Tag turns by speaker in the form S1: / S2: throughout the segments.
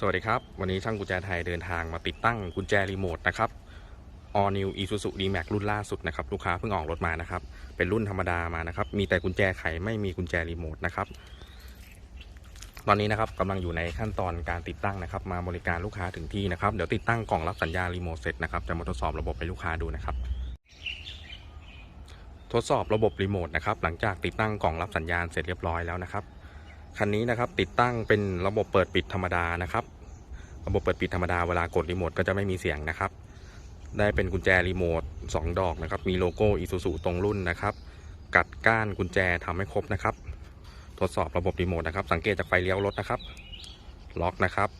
S1: สวัสดีครับ วันนี้ช่างกุญแจไทยเดินทางมาติดตั้งกุญแจรีโมทนะครับ All New Isuzu D-Max รุ่นล่าสุดนะครับ ลูกค้าเพิ่งออกรถมานะครับ เป็นรุ่นธรรมดามานะครับ มีแต่กุญแจไขไม่มีกุญแจรีโมทนะครับ ตอนนี้นะครับกำลังอยู่ในขั้นตอนการติดตั้งนะครับ มาบริการลูกค้าถึงที่นะครับ เดี๋ยวติดตั้งกล่องรับสัญญาณรีโมทเสร็จนะครับ จะมาทดสอบระบบให้ลูกค้าดูนะครับทดสอบระบบรีโมทนะครับหลังจากติดตั้งกล่องรับสัญญาณเสร็จเรียบร้อยแล้วนะครับ คันนี้นะครับติดตั้งเป็นระบบเปิดปิดธรรมดานะครับ ระบบเปิดปิดธรรมดาเวลากดรีโมทก็จะไม่มีเสียงนะครับ ได้เป็นกุญแจรีโมท2ดอกนะครับ มีโลโก้อิซูซูตรงรุ่นนะครับ กัดก้านกุญแจทำให้ครบนะครับ ทดสอบระบบรีโมทนะครับ สังเกตจากไฟเลี้ยวรถนะครับ ล็อกนะครับ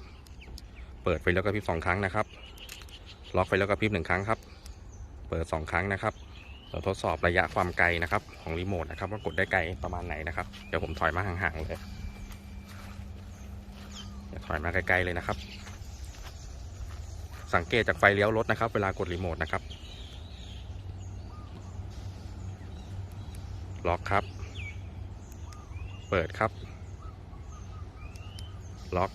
S1: เปิดไฟเลี้ยวกระพริบสองครั้งนะครับ ล็อกไฟเลี้ยวกระพริบหนึ่งครั้งครับ เปิดสองครั้งนะครับเราทดสอบระยะความไกลนะครับของรีโมทนะครับว่ากดได้ไกลประมาณไหนนะครับ เดี๋ยวผมถอยมาห่างๆเลย ดี๋ยวถอยมาใกล้ๆเลยนะครับ สังเกตจากไฟเลี้ยวรถนะครับ เวลากดรีโมทนะครับ ล็อกครับ เปิดครับ ล็อก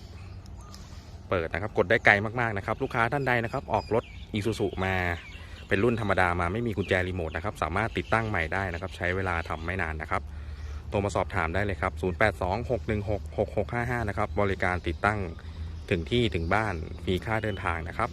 S1: เปิดนะครับ กดได้ไกลมากๆนะครับ ลูกค้าท่านใดนะครับ ออกรถอีซูซูมาเป็นรุ่นธรรมดามาไม่มีกุญแจรีโมทนะครับ สามารถติดตั้งใหม่ได้นะครับ ใช้เวลาทำไม่นานนะครับ โทรมาสอบถามได้เลยครับ 0826166655 นะครับ บริการติดตั้งถึงที่ถึงบ้าน ฟรีค่าเดินทางนะครับ